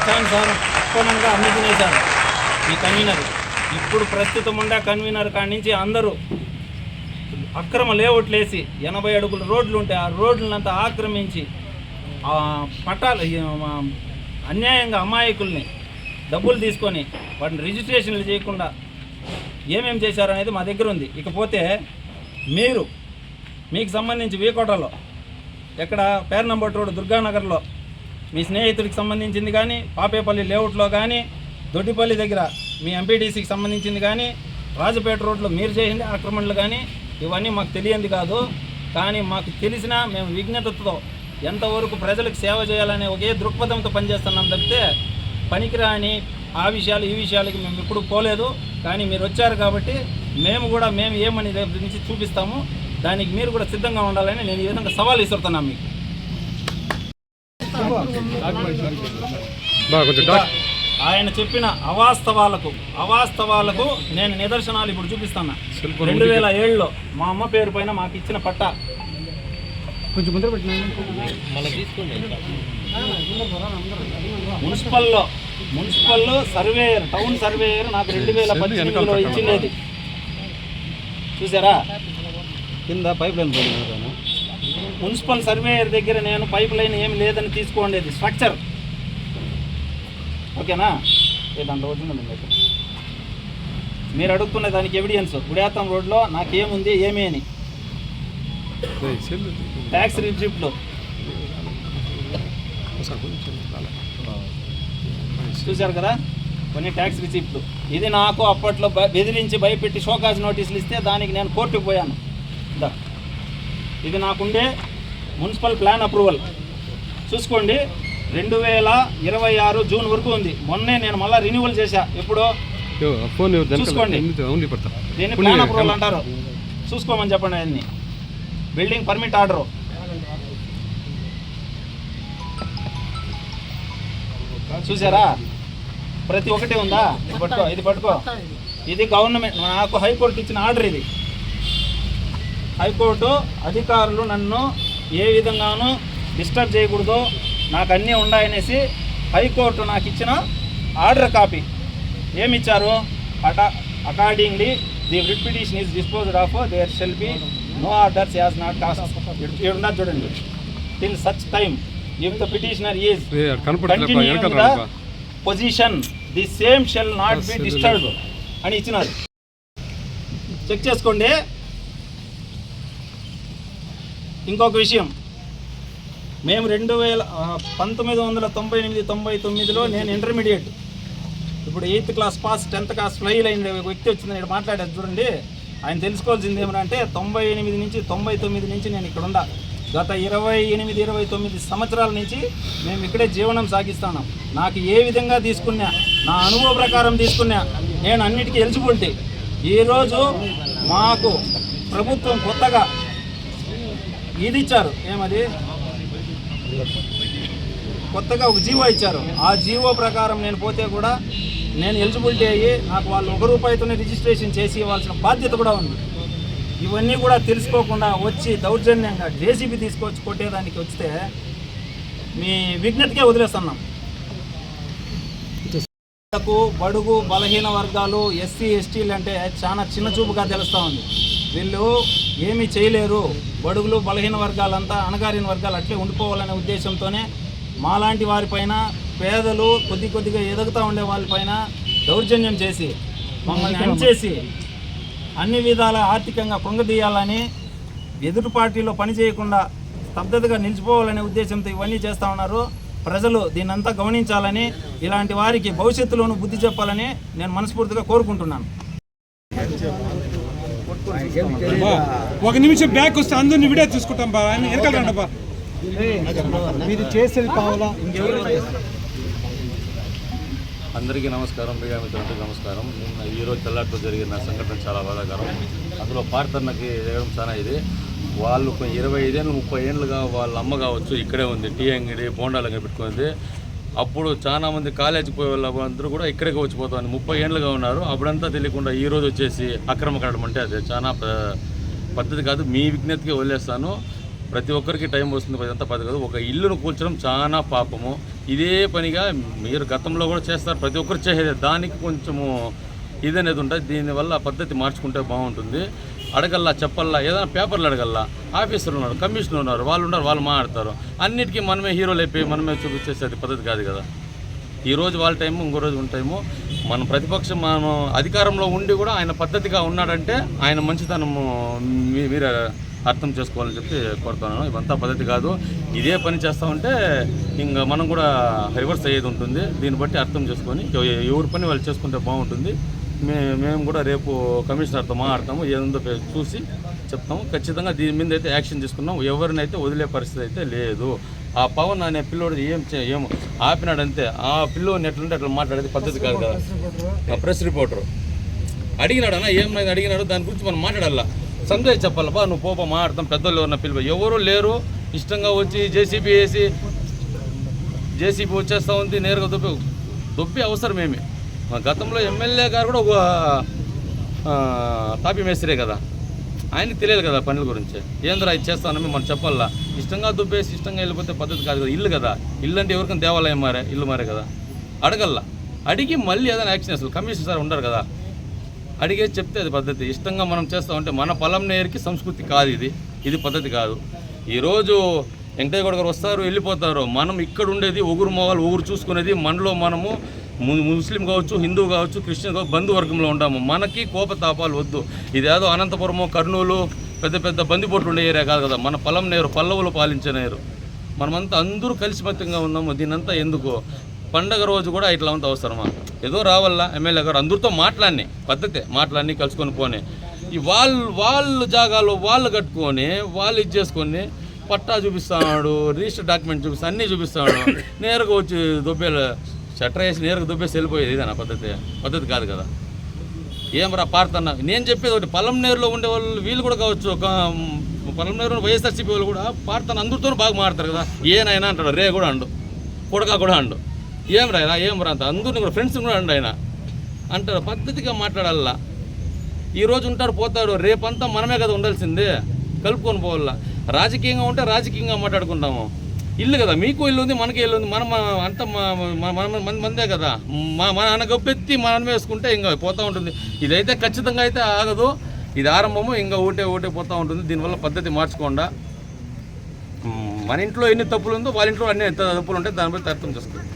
ఇష్టానుసారం అప్పనంగా అన్ని తినేశారు ఈ కన్వీనర్ ఇప్పుడు ప్రస్తుతం ఉండే కన్వీనర్ కాడి నుంచి అందరూ అక్రమ లేఅవుట్లేసి ఎనభై అడుగుల రోడ్లు ఉంటే ఆ రోడ్లంతా ఆక్రమించి పట్టాలు అన్యాయంగా అమాయకుల్ని డబ్బులు తీసుకొని వాటిని రిజిస్ట్రేషన్లు చేయకుండా ఏమేం చేశారనేది మా దగ్గర ఉంది. ఇకపోతే మీరు మీకు సంబంధించి వీకోటలో ఎక్కడ పేర్నంబట్ రోడ్ దుర్గానగర్లో మీ స్నేహితుడికి సంబంధించింది కానీ పాపేపల్లి లేఅవుట్లో కానీ దొడ్డిపల్లి దగ్గర మీ ఎంపీటీసీకి సంబంధించింది కానీ రాజపేట రోడ్లో మీరు చేసింది ఆక్రమణలు కానీ ఇవన్నీ మాకు తెలియంది కాదు. కానీ మాకు తెలిసిన మేము విజ్ఞతతో ఎంతవరకు ప్రజలకు సేవ చేయాలనే ఒకే దృక్పథంతో పనిచేస్తున్నాం తప్పితే పనికిరాని ఆ విషయాలు ఈ విషయాలకి మేము ఎప్పుడు పోలేదు. కానీ మీరు వచ్చారు కాబట్టి మేము కూడా మేము ఏమని రేపు నుంచి చూపిస్తాము. దానికి మీరు కూడా సిద్ధంగా ఉండాలని నేను ఈ విధంగా సవాల్ ఇస్తున్నాను మీకు. ఆయన చెప్పిన అవాస్తవాలకు అవాస్తవాలకు నేను నిదర్శనాలు ఇప్పుడు చూపిస్తాను. రెండు వేల ఏడులో మా అమ్మ పేరు పైన మాకు ఇచ్చిన పట్ట. కొంచెం ముందర మున్సిపల్లో మున్సిపల్లో సర్వేయర్ టౌన్ సర్వేయర్ నాకు రెండు వేల పద్దెనిమిదిలో ఇచ్చిండేది. చూసారా? కింద పైప్ లైన్ పోయింది. మున్సిపల్ సర్వేయర్ దగ్గర నేను పైప్ లైన్ ఏం లేదని తీసుకోండేది. స్ట్రక్చర్. ఓకేనా? దాంట్లో వచ్చిందండి మీకు మీరు అడుగుతున్న దానికి ఎవిడియన్స్ గుడియాతం రోడ్లో నాకేముంది ఏమీ అని. ట్యాక్స్ రిసిప్ట్లు చూశారు కదా? కొన్ని ట్యాక్స్ రిసిప్ట్లు ఇది నాకు అప్పట్లో బెదిరించి భయపెట్టి షోకాజ్ నోటీసులు ఇస్తే దానికి నేను కోర్టుకు పోయాను. ఇదా. ఇది నాకుండే మున్సిపల్ ప్లాన్ అప్రూవల్. చూసుకోండి రెండు వేల ఇరవై ఆరు జూన్ వరకు ఉంది. మొన్నే నేను మళ్ళీ రెన్యువల్ చేశా. ఎప్పుడో? చూసుకోండి. దీన్ని ప్లాన్ అప్రూవల్ అంటారు. చూసుకోమని చెప్పండి ఆయన్ని. బిల్డింగ్ పర్మిట్ ఆర్డరు చూసారా ప్రతి ఒక్కటి ఉందా? ఇది పట్టుకో ఇది పట్టుకో. ఇది గవర్నమెంట్ నాకు హైకోర్టు ఇచ్చిన ఆర్డర్ ఇది. హైకోర్టు అధికారులు నన్ను ఏ విధంగానూ డిస్టర్బ్ చేయకూడదు. నాకు అన్నీ ఉన్నాయనేసి హైకోర్టు నాకు ఇచ్చిన ఆర్డర్ కాపీ. ఏమి ఇచ్చారు అటా accordingly the writ petition is disposed of there shall be no orders as not cost ఉన్నది చూడండి. Till such time if the petitioner is position the same shall not be disturb అని ఇచ్చినారు. Check చేసుకోండి. ఇంకొక విషయం. మేము రెండు వేల పంతొమ్మిది వందల తొంభై ఎనిమిది తొంభై తొమ్మిదిలో నేను ఇంటర్మీడియట్ ఇప్పుడు eighth class pass tenth class fail అయిన వ్యక్తి వచ్చింది నేను మాట్లాడేది చూడండి. ఆయన తెలుసుకోవాల్సింది ఏమంటే తొంభై ఎనిమిది నుంచి తొంభై తొమ్మిది నుంచి నేను ఇక్కడ ఉండా. గత ఇరవై ఎనిమిది ఇరవై తొమ్మిది సంవత్సరాల నుంచి మేము ఇక్కడే జీవనం సాగిస్తున్నాం. నాకు ఏ విధంగా తీసుకున్నా నా అనుభవ ప్రకారం తీసుకున్నా నేను అన్నిటికీ ఎలిజిబిలిటీ. ఈరోజు మాకు ప్రభుత్వం కొత్తగా ఇది ఇచ్చారు ఏమది? కొత్తగా ఒక జీవో ఇచ్చారు. ఆ జీవో ప్రకారం నేను పోతే కూడా నేను ఎలిజిబిలిటీ అయ్యి నాకు వాళ్ళు ఒక రూపాయితోనే రిజిస్ట్రేషన్ చేసి ఇవ్వాల్సిన బాధ్యత కూడా ఉంది. ఇవన్నీ కూడా తెలుసుకోకుండా వచ్చి దౌర్జన్యంగా జేసీబీ తీసుకొచ్చి కొట్టేదానికి వస్తే మీ విజ్ఞతకే వదిలేస్తున్నాం. బడుగు బలహీన వర్గాలు ఎస్సీ ఎస్టీలు అంటే చాలా చిన్న చూపుగా తెలుస్తూ ఉంది. వీళ్ళు ఏమీ చేయలేరు. బడుగులు బలహీన వర్గాలంతా అణగారిన వర్గాలు అట్లే ఉండిపోవాలనే ఉద్దేశంతోనే మాలాంటి వారిపైన పేదలు కొద్ది కొద్దిగా ఎదుగుతూ ఉండే వాళ్ళపైన దౌర్జన్యం చేసి మమ్మల్ని అణిచేసి అన్ని విధాల ఆర్థికంగా పొంగదీయాలని ఎదుటి పార్టీలో పని చేయకుండా స్తబ్దతగా నిలిచిపోవాలనే ఉద్దేశంతో ఇవన్నీ చేస్తూ ఉన్నారు. ప్రజలు దీన్నంతా గమనించాలని ఇలాంటి వారికి భవిష్యత్తులోనూ బుద్ధి చెప్పాలని నేను మనస్ఫూర్తిగా కోరుకుంటున్నాను. ఒక నిమిషం బ్యాక్ వస్తే అందరిని వీడియో తీసుకుంటాం బా. ఆయన వెనకాల రండి బా. మీరు చేసేది కావాలా అందరికీ నమస్కారం మీడియా మిత్రులకు నమస్కారం. నిన్న ఈరోజు తెల్లారితో జరిగిన సంఘటన చాలా బాధాకరం. అందులో పార్తన్నకి జరగడం చాలా ఇది. వాళ్ళు ఇరవై ఐదేళ్ళు ముప్పై ఏళ్ళుగా వాళ్ళ అమ్మ కావచ్చు ఇక్కడే ఉంది. టీ అంగడి బోండాలు అంగడి పెట్టుకుంది. అప్పుడు చాలా మంది కాలేజీకి పోయే వాళ్ళందరూ కూడా ఇక్కడికి వచ్చిపోతాను ముప్పై ఏళ్ళుగా ఉన్నారు. అప్పుడంతా తెలియకుండా ఈ రోజు వచ్చేసి అక్రమ కట్టడం అంటే అది చాలా ప- పద్ధతి కాదు. మీ విజ్ఞతకి వదిలేస్తాను. ప్రతి ఒక్కరికి టైం వస్తుంది. అదంతా పది కాదు. ఒక ఇల్లును కూల్చడం చాలా పాపము. ఇదే పనిగా మీరు గతంలో కూడా చేస్తారు. ప్రతి ఒక్కరు చేసేది దానికి కొంచెము ఇది అనేది ఉంటుంది. దీనివల్ల ఆ పద్ధతి మార్చుకుంటే బాగుంటుంది. అడగల్లా చెప్పల్లా ఏదైనా పేపర్లు అడగల్లా. ఆఫీసర్లు ఉన్నారు కమిషనర్ ఉన్నారు వాళ్ళు ఉన్నారు వాళ్ళు మాట్లాడతారు. అన్నిటికీ మనమే హీరోలు అయిపోయి మనమే చూపించేసేది పద్ధతి కాదు కదా. ఈ రోజు వాళ్ళ టైము ఇంకో రోజు ఉంటాము మనం ప్రతిపక్షం మనం అధికారంలో ఉండి కూడా ఆయన పద్ధతిగా ఉన్నాడంటే ఆయన మంచితనము మీ- మీరు అర్థం చేసుకోవాలని చెప్పి కోరుతున్నాను. ఇవంతా పద్ధతి కాదు. ఇదే పని చేస్తా ఉంటే ఇంకా మనం కూడా రివర్స్ అయ్యేది ఉంటుంది. దీన్ని బట్టి అర్థం చేసుకొని ఎవరి పని వాళ్ళు చేసుకుంటే బాగుంటుంది. మేము కూడా రేపు కమిషనర్తో మాట్లాడతాము ఏముందో పే- చూసి చెప్తాము. ఖచ్చితంగా దీని మీద అయితే యాక్షన్ తీసుకున్నాం. ఎవరినైతే వదిలే పరిస్థితి అయితే లేదు. ఆ పవన్ అనే పిల్లోడు ఏం చే- ఏం ఆపినాడంతే ఆ పిల్లోని ఎట్లుంటే అట్లా మాట్లాడేది పద్ధతి కాదు కదా. ఆ ప్రెస్ రిపోర్టర్. అడిగినాడు అన్న ఏమైంది అడిగినాడు. దాని గురించి మనం మాట్లాడాలా? సంజయ్ చెప్పాలబ్బా నువ్వు పోప మాట్లాడతాం పెద్దోళ్ళు ఎవరన్నా పిలువ? ఎవరు లేరు. ఇష్టంగా వచ్చి జేసీబీ వేసి జేసీబీ వచ్చేస్తా ఉంది నేరుగా దొబ్బి దొబ్బి అవసరమేమి? మా గతంలో ఎమ్మెల్యే గారు కూడా ఒక తాపి మేస్త్రే కదా. ఆయనకి తెలియదు కదా పనుల గురించి. ఏంద్రా ఇది చేస్తానని మనం చెప్పాలా? ఇష్టంగా దుబ్బేసి ఇష్టంగా వెళ్ళిపోతే పద్ధతి కాదు కదా. ఇల్లు కదా. ఇల్లు అంటే ఎవరికైనా దేవాలయం మారే ఇల్లు మారే కదా. అడగల్లా. అడిగి మళ్ళీ ఏదైనా యాక్షన్ అసలు కమిషన్ సార్ ఉండరు కదా. అడిగేసి చెప్తే అది పద్ధతి. ఇష్టంగా మనం చేస్తామంటే మన పొలం నేరికి సంస్కృతి కాదు ఇది. ఇది పద్ధతి కాదు. ఈరోజు వెంకటయ్య గారు వస్తారు వెళ్ళిపోతారు. మనం ఇక్కడ ఉండేది ఒగురు మొగలు ఊగురు చూసుకునేది మనలో మనము ముస్లిం కావచ్చు హిందూ కావచ్చు క్రిస్టియన్ కావచ్చు బంధువర్గంలో ఉంటాము. మనకి కోపతాపాలు వద్దు. ఇదేదో అనంతపురము కర్నూలు పెద్ద పెద్ద బందిపోట్లు ఉండే ఏరియా కాదు కదా. మన పొలం నేరు పల్లవులు పాలించే నేరు. మనమంతా అందరూ కలిసిమత్తంగా ఉన్నాము. దీనంతా ఎందుకు? పండగ రోజు కూడా ఇట్లా అంతా అవసరమా? ఏదో రావాలా ఎమ్మెల్యే గారు. అందరితో మాట్లాడిని. పద్ధతే మాట్లాడిని కలుసుకొని పోనీ. ఈ వాళ్ళు వాళ్ళు జాగాలో వాళ్ళు కట్టుకొని వాళ్ళు ఇది చేసుకొని పట్టా చూపిస్తున్నాడు రిజిస్టర్ డాక్యుమెంట్ చూపిస్తా అన్నీ చూపిస్తున్నాడు నేరుగా వచ్చి దొబ్బేలు షట్టర్ వేసి నేరుగా దుబ్బేసి వెళ్ళిపోయేది ఇదేనా పద్ధతి? పద్ధతి కాదు కదా. ఏం రా పాడుతున్నా నేను చెప్పేది ఒకటి పలంనేరులో ఉండే వాళ్ళు వీళ్ళు కూడా కావచ్చు ఒక పొలం పలంనేరులో వైఎస్ఆర్సీపీ వాళ్ళు కూడా పార్తన్న అందరితో బాగా మాడతారు కదా. ఏనాయన అంటాడు రే కూడా అండు కొడక కూడా అండు. ఏం రా ఏం రా అంత? అందరిని కూడా ఫ్రెండ్స్ కూడా అండు ఆయన. అంటారు పద్ధతిగా మాట్లాడాలా ఈరోజు ఉంటాడు పోతాడు రేపంతా మనమే కదా ఉండాల్సిందే. కలుపుకొని పోవాలా రాజకీయంగా ఉంటే రాజకీయంగా మాట్లాడుకుంటాము. ఇల్లు కదా మీకు ఇల్లు ఉంది మనకి ఇల్లు ఉంది మనం అంత మన మన మందే కదా. మా మన అన్న మనం వేసుకుంటే ఇంకా పోతూ ఉంటుంది. ఇదైతే ఖచ్చితంగా అయితే ఆగదు. ఇది ఆరంభము ఇంకా ఊటే ఊటే పోతూ ఉంటుంది. దీనివల్ల పద్ధతి మార్చుకోండా. మన ఇంట్లో ఎన్ని తప్పులు ఉందో వాళ్ళ ఇంట్లో అన్ని ఎంత తప్పులు ఉంటాయి దానిపై అర్థం చేసుకోండి.